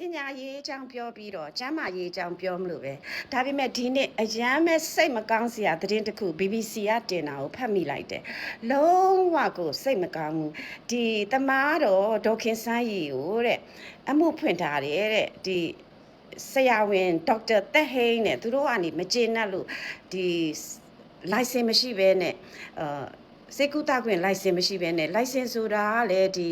ပညာရေးအကြောင်းပြောပြီးတော့ကျမ်းမာရေးအကြောင်းပြောမလို့ပဲဒါပေမဲ့ဒီနေ့အရန်မဲ့စိတ်မကောင်းစရာသတင်းတစ်ခု BBC ကတင်တာကိုဖတ်မိလိုက်တယ်လုံးဝကိုစိတ်မကောင်းဘူးဒီတမားတော်ဒေါက်ခင်ဆန်းရီကိုတဲ့အမှုဖွင့်ထားတယ်တဲ့ဒီဆရာဝန်ဒေါက်တာသက်ဟိန်းနဲ့သူတို့ကနေမကျေနပ်လို့ဒီ license မရှိဘဲနဲ့အာ စေကုသခွင့် license မရှိဘဲနဲ့ license ဆိုတာကလည်းဒီ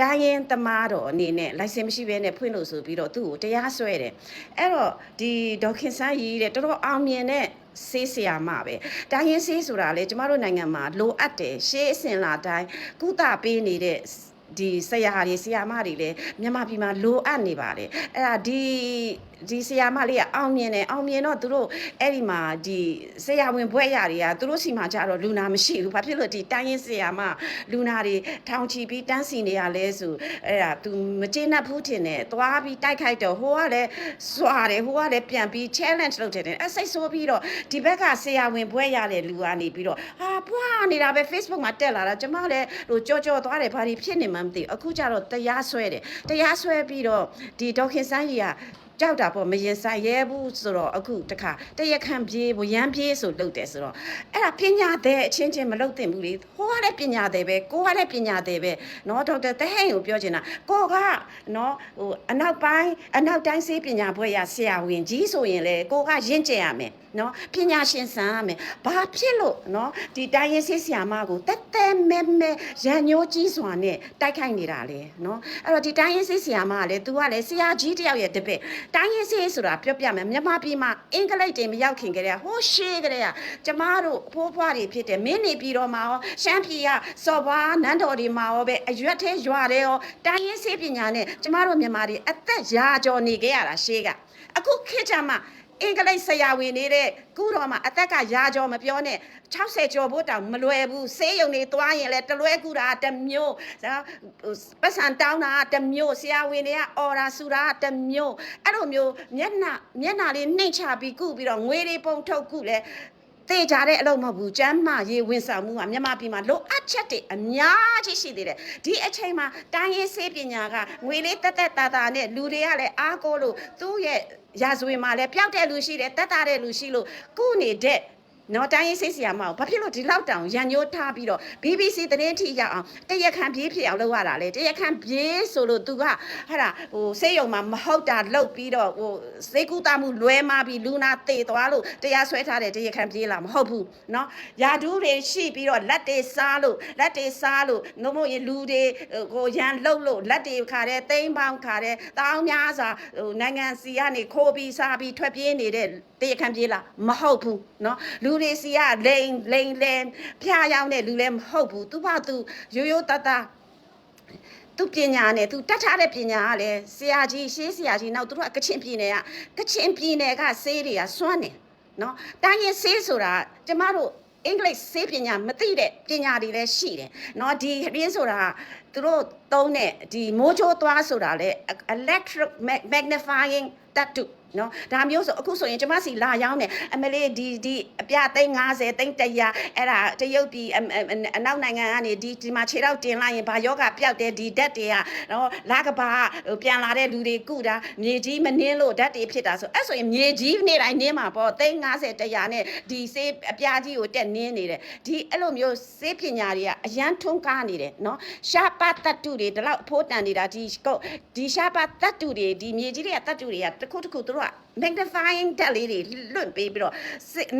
တိုင်းရင်သမားတော်အနေနဲ့ license မရှိဘဲနဲ့ဖွင့်လို့ဆိုပြီးတော့သူ့ကိုတရားစွဲတယ်အဲ့တော့ဒီဒေါက်ခင်ဆန်းကြီးတဲ့တော်တော်အောင်မြင်တဲ့ဆေးဆရာမပဲတိုင်းရင်ဆေးဆိုတာလေကျမတို့နိုင်ငံမှာလိုအပ်တယ်ရှေးအစဉ်လာတိုင်းကုသပေးနေတဲ့ ဒီဆရာတွေဆရာမတွေလည်းမြန်မာပြည်မှာလိုအပ်နေပါတယ်အဲ့ဒါဒီဒီဆရာမလေးကအောင်မြင်တယ်အောင်မြင်တော့သူတို့အဲ့ဒီမှာဒီဆရာဝင်ဘွဲ့ရတွေကသူတို့စီမှာကြတော့လူနာမရှိဘူးဘာဖြစ်လို့ဒီတိုင်းရင်ဆရာမလူနာတွေထောင်ချီပြီးတန်းစီနေရလဲဆိုအဲ့ဒါ तू မကျေနပ်ဘူးထင်တယ်သွားပြီးတိုက်ခိုက်တော့ဟိုကလည်းစွာတယ်ဟိုကလည်းပြန်ပြီး challenge လုပ်တယ်အဲ့စိတ်ဆိုးပြီးတော့ဒီဘက်ကဆရာဝင်ဘွဲ့ရတဲ့လူကနေပြီးတော့ဟာပွားနေတာပဲ Facebook မှာတက်လာတာကျမလည်းဟိုကြောကြောသွားတယ်ဘာတွေဖြစ်နေမှမသိဘူးအခုကျတော့တရားစွဲတယ်တရားစွဲပြီးတော့ဒီဒေါက်ခင်စန်းကြီးက ကြောက်တာပေါ့မရင်ဆိုင်ရဲဘူးဆိုတော့အခုတခါတရက်ခံပြေးဗရမ်းပြေးဆိုလုပ်တယ်ဆိုတော့အဲ့ဒါပညာတဲ့အချင်းချင်းမလုပ်သင့်ဘူးလေဟိုကလည်းပညာတဲ့ပဲကိုကလည်းပညာတဲ့ပဲเนาะဒေါက်တာတဟိန်ကိုပြောချင်တာကိုကเนาะဟိုအနောက်ပိုင်းအနောက်တိုင်းစေးပညာဘွဲ့ရဆရာဝန်ကြီးဆိုရင်လေကိုကရင့်ကျက်ရမယ် နော်ပညာရှင်ဆန်ရမယ်ဘာဖြစ်လို့နော်ဒီတိုင်းရင်ဆေးဆရာမကိုတက်တက်မဲမဲရန်ညိုးကြီးစွာနဲ့တိုက်ခိုက်နေတာလေနော်အဲ့တော့ဒီတိုင်းရင်ဆေးဆရာမကလည်း तू ကလည်းဆရာကြီးတယောက်ရဲ့တပည့်တိုင်းရင်ဆေးဆိုတာပြောပြမယ်မြန်မာပြည်မှာအင်္ဂလိပ်တွေမရောက်ခင်ကတည်းကဟိုးရှေးကတည်းကကျမတို့အဖိုးဖွားတွေဖြစ်တယ်မင်းနေပြည်တော်မှာရောရှမ်းပြည်ကစော်ဘွားနန်းတော်တွေမှာရောပဲအရွက်သေးရွာတယ်ရောတိုင်းရင်ဆေးပညာနဲ့ကျမတို့မြန်မာတွေအသက်ရာကျော်နေကြရတာရှေးကအခုခေတ်ကြမှာ အင်္ဂလိပ်ဆရာဝန်နေတဲ့ကုတော်မှာအသက်ကရာကျော်မပြောနဲ့60ကျော်ဖို့တောင်မလွယ်ဘူးဆေးရုံတွေသွားရင်လည်းတလွဲကူတာတစ်မျိုးနော်ပတ်စံတောင်းတာတစ်မျိုးဆရာဝန်တွေကအော်ရာဆူတာတစ်မျိုးအဲ့လိုမျိုးမျက်နှာမျက်နှာလေးနှိမ့်ချပြီးကုပြီးတော့ငွေတွေပုံထုတ်ကုလဲတေကြတဲ့အလုပ်မဟုတ်ဘူးကျမ်းမာရေးဝန်ဆောင်မှုကမြန်မာပြည်မှာလိုအပ်ချက်တွေအများကြီးရှိသေးတယ်ဒီအချိန်မှာတိုင်းရေးဆေးပညာကငွေလေးတက်တက်တာတာနဲ့လူတွေကလည်းအားကိုးလို့သူ့ရဲ့ ရာဇဝင်မှာလည်းပျောက်တဲ့လူရှိတယ်တက်တာတဲ့လူရှိလို့ကုနေတဲ့ နော်တိုင်းရေးစိတ်ဆရာမအောင်ဘာဖြစ်လို့ဒီလောက်တောင်ရန်ညိုးထားပြီးတော့ BBC သတင်းထိရောက်အောင်တရက်ခန့်ပြေးဖြစ်အောင်လုပ်ရတာလေတရက်ခန့်ပြေးဆိုလို့ तू ကဟဲ့ဒါဟိုစေယုံမှာမဟုတ်တာလုပ်ပြီးတော့ဟိုစေကူတာမှုလွဲမပြီးလူနာတေသွားလို့တရားစွဲထားတယ်တရက်ခန့်ပြေးလာမဟုတ်ဘူးနော်ယာဒူးတွေရှိပြီးတော့လက်တွေစားလို့လက်တွေစားလို့နှုတ်မို့ရင်လူတွေဟိုရန်လှုပ်လို့လက်တွေခါတဲ့တိမ့်ပေါင်းခါတဲ့တောင်းများစွာဟိုနိုင်ငံစီကနေခိုးပြီးစားပြီးထွက်ပြေးနေတဲ့တရက်ခန့်ပြေးလာမဟုတ်ဘူးနော်လူတွေစီကလိန်လိန်လဲဖျားရောက်တဲ့လူလည်းမဟုတ်ဘူးသူ့ဘာသူရိုးရိုးတတ်တတ်သူပညာနဲ့သူတတ်ထားတဲ့ပညာကလည်းဆရာကြီးရှေးဆရာကြီးနောက်သူတို့ကကချင်ပြည်နယ်ကကချင်ပြည်နယ်ကဆေးတွေကစွမ်းတယ်နော်တိုင်းရင်ဆေးဆိုတာကျမတို့အင်္ဂလိပ်ဆေးပညာမသိတဲ့ပညာတွေလည်းရှိတယ်။နော်ဒီရင်းဆိုတာသူတို့သုံးတဲ့ဒီမိုးချိုးသွားဆိုတာလေ electric magnifying tattoo နော်ဒါမျိုးဆိုအခုဆိုရင်ကျမစီလာရောက်နေအမလေးဒီဒီအပြသိန်း50သိန်း100အဲ့ဒါတရုတ်ပြည်အအနောက်နိုင်ငံကနေဒီဒီမှာခြေတော့တင်လိုက်ရင်ဘာယောဂပျောက်တယ်ဒီဓာတ်တွေကနော်လာကဘာဟိုပြန်လာတဲ့လူတွေကုတာမြေကြီးမနှင်းလို့ဓာတ်တွေဖြစ်တာဆိုအဲ့ဆိုရင်မြေကြီးနေ့တိုင်းနင်းမှာပေါ့သိန်း50 100နဲ့ဒီဆေးအပြားကြီးကိုတက်နင်းနေတယ်ဒီအဲ့လိုမျိုးဆေးပညာတွေကအရန်ထွန်းကားနေတယ်နော်ရှားပါတတ်တုတွေဒီလောက်အဖို့တန်နေတာဒီကုတ်ဒီရှားပါတတ်တုတွေဒီမြေကြီးတွေကတတ်တုတွေကတစ်ခုတစ်ခုသူတို့က magnifying တက်လေးတွေလွတ်ပေးပြီးတော့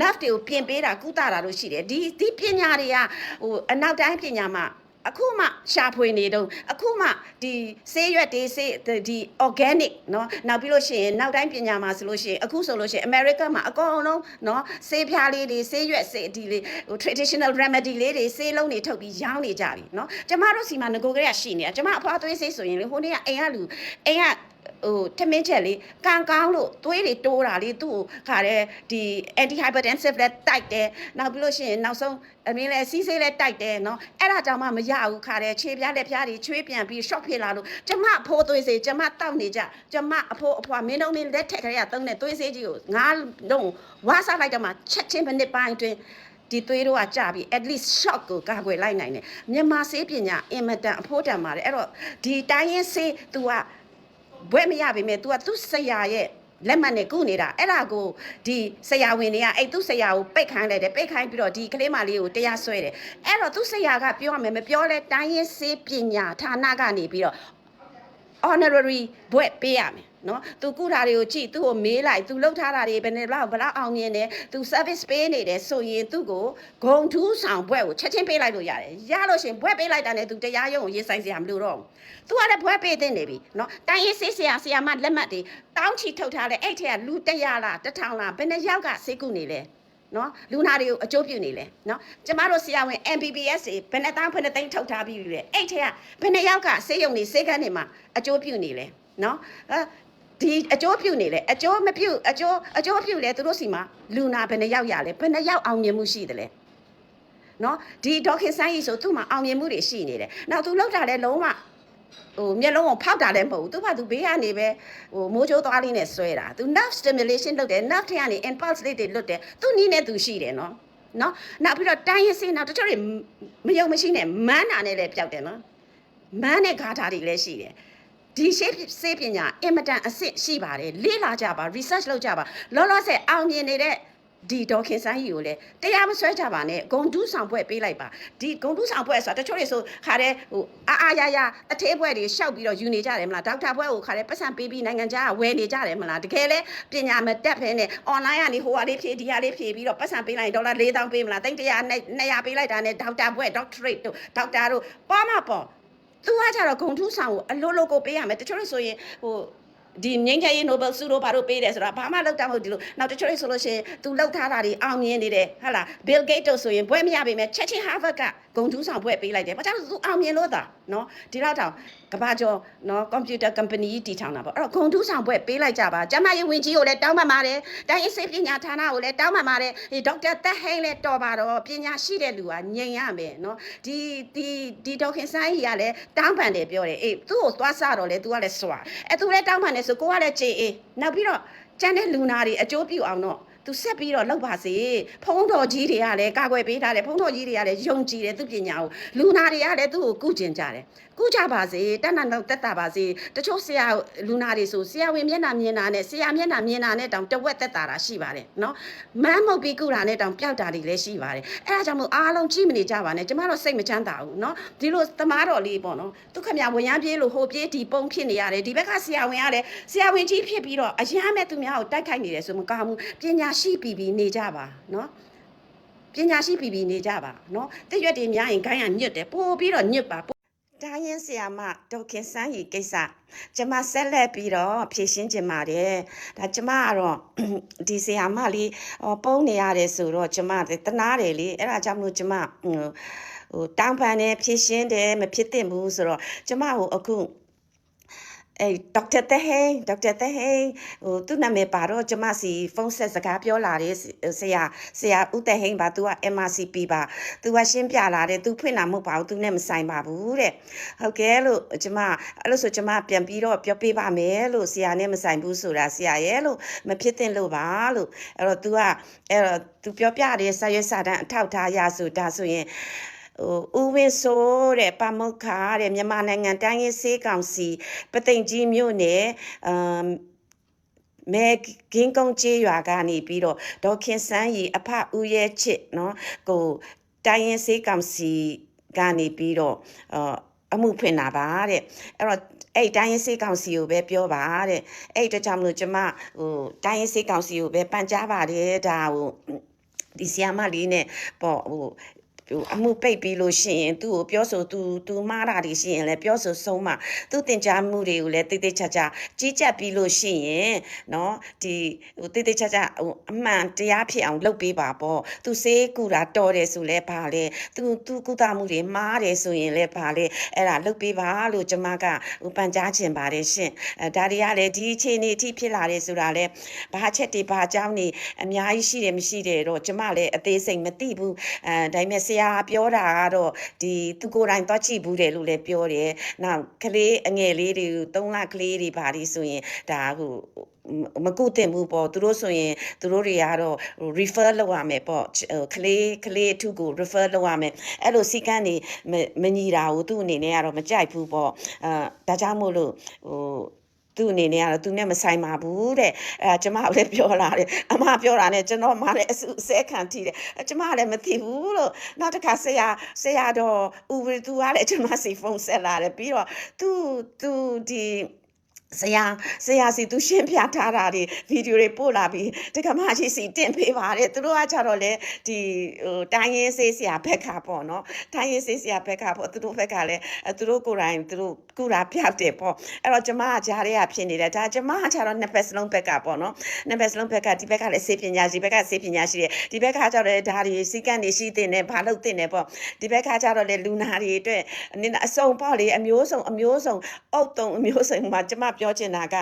nerve တွေကိုပြင်ပေးတာကုသတာလို့ရှိတယ်ဒီဒီပညာတွေကဟိုအနောက်တိုင်းပညာမှာအခုမှရှာဖွေနေတော့အခုမှဒီဆေးရွက်တွေဆေးဒီ organic เนาะနောက်ပြီးလို့ရှိရင်နောက်တိုင်းပညာမှာဆိုလို့ရှိရင်အခုဆိုလို့ရှိရင် America မှာအကုန်လုံးเนาะဆေးဖြားလေးတွေဆေးရွက်ဆေးဒီလေးဟို traditional remedy လေးတွေဆေးလုံးတွေထုတ်ပြီးရောင်းနေကြပြီเนาะကျမတို့စီမှာငကိုကလေးကရှိနေတာကျမအဖွားသွေးဆေးဆိုရင်လေဟိုနေ့ကအိမ်ကလူအိမ်က ဟိုထမင်းချက်လေးကံကောင်းလို့သွေးတွေတိုးတာလေးသူ့ကိုခါတဲ့ဒီ anti hypertensive လည်းတိုက်တယ်နောက်ပြီးလို့ရှိရင်နောက်ဆုံးအမင်းလည်းစီးဆေးလည်းတိုက်တယ်နော်အဲ့ဒါကြောင့်မှမရဘူးခါတဲ့ခြေပြားလက်ပြားတွေချွေးပြန်ပြီး shock ဖြစ်လာလို့ကျမအဖိုးသွေးစေးကျမတောက်နေကြကျမအဖိုးအဖွာမင်းတို့မင်းလက်ထက်ကလေးကသုံးတဲ့သွေးစေးကြီးကိုငါလုံးဝါစားလိုက်တော့မှချက်ချင်းမိနစ်ပိုင်းအတွင်းဒီသွေးတို့ကကြပြီ at least shock ကိုကာကွယ်လိုက်နိုင်တယ်မြန်မာဆေးပညာအင်မတန်အဖို့တန်ပါတယ်အဲ့တော့ဒီတိုင်းရင်းဆေး तू က ဘွဲ့မရပေမဲ့ तू ကသူ့ဆရာရဲ့လက်မှတ်နဲ့ကုနေတာအဲ့ဒါကိုဒီဆရာဝန်တွေကအဲ့သူ့ဆရာကိုပိတ်ခိုင်းလိုက်တယ်ပိတ်ခိုင်းပြီးတော့ဒီကလေးမလေးကိုတရားစွဲတယ်အဲ့တော့သူ့ဆရာကပြောရမယ်မပြောလဲတိုင်းရင်းစေးပညာဌာနကနေပြီးတော့ honorary ဘွဲ့ပေးရမယ် နော်သူကုတာတွေကိုကြည့်သူ့ကိုမေးလိုက်သူလှုပ်ထားတာတွေဘယ်နဲ့ဘလောက်ဘလောက်အောင်မြင်တယ်သူ service ပေးနေတယ်ဆိုရင်သူ့ကိုဂုံထူးဆောင်ဘွဲ့ကိုချက်ချင်းပေးလိုက်လို့ရတယ်ရလို့ရှရင်ဘွဲ့ပေးလိုက်တာနဲ့သူတရားရုံးကိုရေးဆိုင်စရာမလိုတော့ဘူးသူကလည်းဘွဲ့ပေးတဲ့နေပြီနော်တိုင်းရေးဆေးဆရာဆရာမလက်မှတ်တွေတောင်းချီထုတ်ထားတဲ့အဲ့ထက်ကလူ100လား1000လားဘယ်နှယောက်ကဆေးကုနေလဲနော်လူနာတွေကိုအကျိုးပြုနေလဲနော်ကျမတို့ဆရာဝန် MBBS တွေဘယ်နှတောင်းဘယ်နှသိန်းထုတ်ထားပြီးပြီလဲအဲ့ထက်ကဘယ်နှယောက်ကဆေးရုံတွေဆေးကန်းတွေမှာအကျိုးပြုနေလဲနော်အဲ ဒီအကျိုးပြုနေလဲအကျိုးမပြုအကျိုးအကျိုးပြုလဲသူတို့စီမှာလူနာဘယ်နှယောက်ရလဲဘယ်နှယောက်အောင်မြင်မှုရှိတယ်လဲနော်ဒီဒေါက်ခင်ဆန်းကြီးဆိုသူ့မှာအောင်မြင်မှုတွေရှိနေတယ်နောက်သူလောက်တာလဲလုံးဝဟိုမျက်လုံးကိုဖောက်တာလည်းမဟုတ်ဘူးသူကသူဘေးကနေပဲဟိုမိုးချိုးသွားလေးနဲ့ဆွဲတာသူ nerve stimulation လုပ်တယ် nerve ထဲကနေ impulse လေးတွေလွတ်တယ်သူနီးနဲ့သူရှိတယ်နော်နော်နောက်ပြီးတော့တိုင်းရင်းစင်းနောက်တချို့တွေမယုံမရှိနဲ့မန်းနာနဲ့လည်းပျောက်တယ်နော်မန်းနဲ့ဂါထာတွေလည်းရှိတယ် ဒီရှေးစေးပညာအင်မတန်အစ်စ်ရှိပါတယ်လေ့လာကြပါ research လုပ်ကြပါလောလောဆယ်အောင်မြင်နေတဲ့ဒီဒေါခင်ဆိုင်ကြီးကိုလည်းတရားမဆွဲကြပါနဲ့ဂုံတူးဆောင်ပွဲပေးလိုက်ပါဒီဂုံတူးဆောင်ပွဲဆိုတာတချို့တွေဆိုခါတဲ့ဟိုအာအာရရအသေးပွဲတွေရှောက်ပြီးတော့ယူနေကြတယ်မလားဒေါက်တာပွဲကိုခါတဲ့ပတ်စံပေးပြီးနိုင်ငံခြားကဝယ်နေကြတယ်မလားတကယ်လဲပညာမတက်ဖဲနဲ့ online ကနေဟိုဟာလေးဖြည့်ဒီဟာလေးဖြည့်ပြီးတော့ပတ်စံပေးလိုက်ဒေါ်လာ4000ပေးမလားတိတ်100 200ပေးလိုက်တာနဲ့ဒေါက်တာပွဲ doctorate တို့ဒေါက်တာတို့ပေါ်မှာပေါ် သူကကြတော့ဂုံထူးဆောင်ကိုအလိုလိုကိုပေးရမယ်တချို့လို့ဆိုရင်ဟိုဒီငင်းချရေး Nobel ဆုတို့ဘာလို့ပေးတယ်ဆိုတာဘာမှလောက်တာမဟုတ်ဒီလိုနောက်တချို့တွေဆိုလို့ရှိရင် तू လောက်ထားတာတွေအောင်မြင်နေတယ်ဟာလား Bill Gates တို့ဆိုရင်ဘွဲမရပေမဲ့ချက်ချင်း Harvard ကဂုံထူးဆောင်ဘွဲပေးလိုက်တယ်ဘာကြောင့်လဲ तू အောင်မြင်လို့သာ နော်ဒီတော့တောင်ကဘာကျော်နော် computer company ကြီးတည်ထောင်တာပေါ့အဲ့တော့ဂုံထူးဆောင်ဘွဲပေးလိုက်ကြပါကျမရေးဝင်ကြီးကိုလည်းတောင်းပန်ပါတယ်တိုင်းအစိပညာဌာနကိုလည်းတောင်းပန်ပါတယ်ဒီဒေါက်တာသက်ဟိန်းလည်းတော်ပါတော့ပညာရှိတဲ့လူကညင်ရမယ်နော်ဒီဒီဒီဒေါခင်ဆိုင်ကြီးကလည်းတောင်းပန်တယ်ပြောတယ်အေးသူ့ကိုသွားစတော့လေ तू ကလည်းစွာအဲ तू လည်းတောင်းပန်တယ်ဆိုကိုကလည်းကြေအေးနောက်ပြီးတော့ကျန်တဲ့လူနာတွေအကျိုးပြုအောင်တော့ သူဆက်ပြီးတော့လောက်ပါစေဖုံးတော်ကြီးတွေကလည်းကာကွယ်ပေးထားတယ်ဖုံးတော်ကြီးတွေကလည်းယုံကြည်တယ်သူပညာကိုလူနာတွေကလည်းသူ့ကိုကုကျင်ကြတယ်ကုကြပါစေတဏ္ဍတော့တက်တာပါစေတချို့ဆရာလူနာတွေဆိုဆရာဝင်မျက်နှာမြင်တာနဲ့ဆရာမျက်နှာမြင်တာနဲ့တောင်တဝက်တက်တာတာရှိပါတယ်နော်မမ်းမုတ်ပြီးကုတာနဲ့တောင်ပျောက်တာတွေလည်းရှိပါတယ်အဲ့ဒါကြောင့်မို့အားလုံးကြည့်မနေကြပါနဲ့ကျမတို့စိတ်မချမ်းသာဘူးနော်ဒီလိုသမားတော်လေးပေါ့နော်ဒုက္ခမြဝင်ရမ်းပြေးလို့ဟိုပြေးဒီပုံဖြစ်နေရတယ်ဒီဘက်ကဆရာဝင်ရတယ်ဆရာဝင်ကြီးဖြစ်ပြီးတော့အရမ်းမဲ့သူများကိုတိုက်ခိုက်နေတယ်ဆိုမကောင်းဘူးပညာရှိပြီးပြီးနေကြပါနော်ပညာရှိပြီးပြီးနေကြပါနော်တရွက်တွေများရင်ခိုင်းရညွတ်တယ်ပို့ပြီးတော့ညွတ်ပါတိုင်းရင်ဆရာမဒေါခင်စန်းကြီးကိစ္စကျမဆက်လက်ပြီးတော့ဖြည့်ရှင်းခြင်းပါတယ်ဒါကျမကတော့ဒီဆရာမလေးဟောပုံနေရတယ်ဆိုတော့ကျမတနာတယ်လေအဲ့ဒါကြောင့်မလို့ကျမဟိုဟိုတောင်းပန်တယ်ဖြည့်ရှင်းတယ်မဖြစ်သင့်ဘူးဆိုတော့ကျမဟိုအခု အဲဒေါက်တာတဟိန်ဒေါက်တာတဟိန်ဟိုသူ့နာမည်ပါတော့ကျမစီဖုန်းဆက်စကားပြောလာတယ်ဆရာဆရာဦးတဟိန်ပါ तू က MRCP ပါ तू ကရှင်းပြလာတယ် तू ဖွင့်တာမဟုတ်ပါဘူး तू နဲ့မဆိုင်ပါဘူးတဲ့ဟုတ်ကဲလို့ကျမအဲ့လို့ဆိုကျမပြန်ပြီးတော့ပြောပေးပါမယ်လို့ဆရာနဲ့မဆိုင်ဘူးဆိုတာဆရာရဲ့လို့မဖြစ်သင့်လို့ပါလို့အဲ့တော့ तू ကအဲ့တော့ तू ပြောပြတယ်စာရွက်စာတမ်းအထောက်ထားရဆိုဒါဆိုရင် ဟိုဦးဝင်းစိုးတဲ့ပမုခါတဲ့မြန်မာနိုင်ငံတိုင်းရင်းစေးကောင်စီပသိမ်ကြီးမြို့နယ်အမ်မဲဂင်းကုန်းကျေးရွာကနေပြီးတော့ဒေါခင်စန်းရီအဖဦးရဲချစ်နော်ကိုတိုင်းရင်းစေးကောင်စီကနေပြီးတော့အမှုဖွင့်တာပါတဲ့အဲ့တော့အဲ့တိုင်းရေးစေးကောင်စီကိုပဲပြောပါတဲ့အဲ့တကြောင့်မလို့ကျမဟိုတိုင်းရေးစေးကောင်စီကိုပဲပန်ကြားပါတယ်ဒါဟိုဒီဆီယမလေးနဲ့ပေါ့ဟို ဟိုအမှုပိတ်ပြီးလို့ရှိရင်သူ့ကိုပြောဆိုသူသူမှားတာတွေရှိရင်လည်းပြောဆိုဆုံးမသူတင် जा မှုတွေကိုလည်းတိတ်တိတ်ချာချာကြီးကြပ်ပြီးလို့ရှိရင်เนาะဒီဟိုတိတ်တိတ်ချာချာဟိုအမှန်တရားဖြစ်အောင်လုပ်ပေးပါပေါ့သူစေးကူတာတော်တယ်ဆိုလဲဘာလဲသူသူကုသမှုတွေမှားတယ်ဆိုရင်လည်းဘာလဲအဲ့ဒါလုပ်ပေးပါလို့ကျွန်မကဟိုပန်ကြားချင်ပါတယ်ရှင်အဲဒါတွေကလည်းဒီအခြေအနေအထိဖြစ်လာတယ်ဆိုတာလဲဘာချက်တွေဘာအကြောင်းနေအများကြီးရှိတယ်မရှိတယ်တော့ကျွန်မလည်းအသေးစိတ်မသိဘူးအဲဒါပေမဲ့ဆ ရာပြောတာကတော့ဒီသူကိုယ်တိုင်သွားကြည့်ဘူးတယ်လို့လည်းပြောတယ်။နောက်ကလေးအငယ်လေးတွေ3လကလေးတွေပါလိဆိုရင်ဒါဟိုမကုတင်ဘူးပေါ့သူတို့ဆိုရင်သူတို့တွေကတော့ refer လုပ်ရမယ်ပေါ့ဟိုကလေးကလေးအထုကို refer လုပ်ရမယ်အဲ့လိုစီကန်းနေမညီတာကိုသူ့အနေနဲ့ကတော့မကြိုက်ဘူးပေါ့အာဒါကြောင့်မို့လို့ဟို သူ့အနေနဲ့ကတော့သူနဲ့မဆိုင်ပါဘူးတဲ့အဲကျမကလည်းပြောလာတယ်အမပြောတာနဲ့ကျွန်တော်မှလည်းအဆူအစဲခံထိတယ်အဲကျမကလည်းမသိဘူးလို့နောက်တစ်ခါဆရာဆရာတော်ဦးဝီသူကလည်းကျမစီဖုန်းဆက်လာတယ်ပြီးတော့သူသူဒီ ဆရာဆရာစီသူရှင်းပြထားတာဒီဗီဒီယိုတွေပို့လာပြီးတက္ကမရှိစီတင်ပေးပါတယ်သူတို့ကကြတော့လေဒီဟိုတိုင်းရင်းစေးဆရာဘက်ကပေါ့နော်တိုင်းရင်းစေးဆရာဘက်ကပေါ့သူတို့ဘက်ကလည်းအဲသူတို့ကိုယ်တိုင်သူတို့ကုတာပြောက်တယ်ပေါ့အဲ့တော့ကျမကကြားထဲကဖြစ်နေတယ်ဒါကျမကကြတော့နှစ်ဖက်စလုံးဘက်ကပေါ့နော်နှစ်ဖက်စလုံးဘက်ကဒီဘက်ကလည်းစေပညာရှိဘက်ကစေပညာရှိတယ်ဒီဘက်ကကြတော့လေဒါတွေစီကံတွေရှိတင်တယ်ဘာလို့တင်တယ်ပေါ့ဒီဘက်ကကြတော့လေလူနာတွေအတွက်နင်အစုံပေါ့လေအမျိုးစုံအမျိုးစုံအုတ်တုံအမျိုးစုံမှာကျမပြောချင်တာက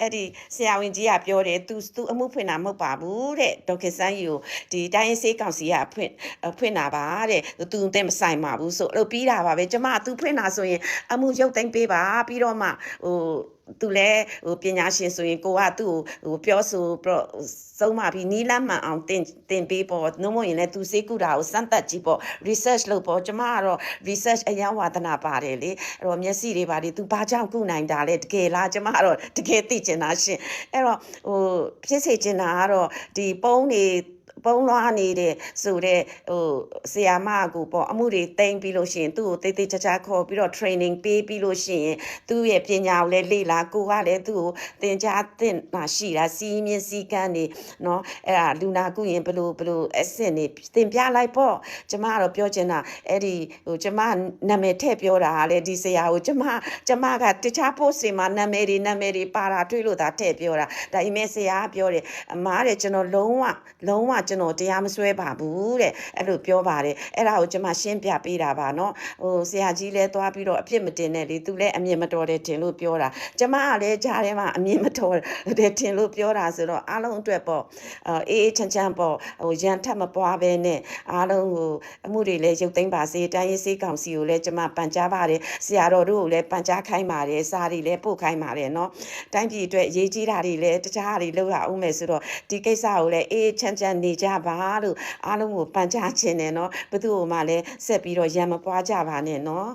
အဲ့ဒီဆရာဝန်ကြီးကပြောတယ်သူသူအမှုဖွင့်တာမဟုတ်ပါဘူးတဲ့ဒေါက်ခင်စန်းကြီးကိုဒီတိုင်းရင်းစေးကောင်စီကဖွင့်ဖွင့်တာပါတဲ့သူတဲ့မဆိုင်ပါဘူးဆိုအဲ့လိုပြီးတာပါပဲကျမသူဖွင့်တာဆိုရင်အမှုရုပ်သိမ်းပေးပါပြီးတော့မှဟို သူလည်းဟိုပညာရှင်ဆိုရင်ကိုကသူ့ကိုဟိုပြောဆိုပြီးတော့စုံးမပြီးနီးလမ်းမှန်အောင်တင်တင်ပေးပေါ့နှုံးမရင်လည်းသူစေးကူတာကိုစမ်းသပ်ကြည့်ပေါ့ research လုပ်ပေါ့ကျမကတော့ research အရန်ဝါသနာပါတယ်လေအဲ့တော့မျက်စိတွေပါဒီသူဘာကြောင့်ကုနိုင်တာလဲတကယ်လားကျမကတော့တကယ်သိချင်တာရှင်အဲ့တော့ဟိုဖြစ်စေချင်တာကတော့ဒီပုံးတွေ ပုံလွှားနေတဲ့ဆိုတဲ့ဟိုဆီယာမကူပေါ့အမှုတွေတိမ့်ပြီးလို့ရှိရင်သူ့ကိုတိတ်တိတ်ချာချာခေါ်ပြီးတော့ training ပေးပြီးလို့ရှိရင်သူ့ရဲ့ပညာကိုလည်းလေ့လာကိုကလည်းသူ့ကိုသင်ကြားသင်တာရှိတာစီးမြင့်စည်းကမ်းနေเนาะအဲ့ဒါလူနာကုရင်ဘလို့ဘလို့အဆင့်နေသင်ပြလိုက်ပေါ့ကျမကတော့ပြောချင်တာအဲ့ဒီဟိုကျမနာမည်ထည့်ပြောတာကလည်းဒီဆရာကိုကျမကျမကတခြား post တွေမှာနာမည်တွေနာမည်တွေပါတာတွေ့လို့ဒါထည့်ပြောတာဒါပေမဲ့ဆရာကပြောတယ်အမားတဲ့ကျွန်တော်လုံးဝလုံးဝ ကျွန်တော်တရားမစွဲပါဘူးတဲ့အဲ့လိုပြောပါတယ်အဲ့ဒါကိုကျမရှင်းပြပေးတာပါเนาะဟိုဆရာကြီးလည်းသွားပြီးတော့အပြစ်မတင်နဲ့လေသူလည်းအမြင်မတော်တယ်တင်လို့ပြောတာကျမကလည်းကြားထဲမှာအမြင်မတော်တယ်တင်လို့ပြောတာဆိုတော့အားလုံးအတွက်ပေါ့အေးအေးချမ်းချမ်းပေါ့ဟိုရန်ထပ်မပွားပဲနဲ့အားလုံးဟိုအမှုတွေလည်းရုပ်သိမ်းပါစေတိုင်းရေးစေးကောင်စီကိုလည်းကျမပန်ကြားပါတယ်ဆရာတော်တို့ကိုလည်းပန်ကြားခိုင်းပါတယ်စာတွေလည်းပို့ခိုင်းပါတယ်เนาะတိုင်းပြည်အတွက်အရေးကြီးတာတွေလည်းတခြားတွေလုပ်ရအောင်မယ်ဆိုတော့ဒီကိစ္စကိုလည်းအေးချမ်းချမ်းနေ နေကြပါလို့အားလုံးကိုပန်ချခြင်းနဲ့နော်ဘသူ့ကိုမှလည်းဆက်ပြီးတော့ရံမပွားကြပါနဲ့နော်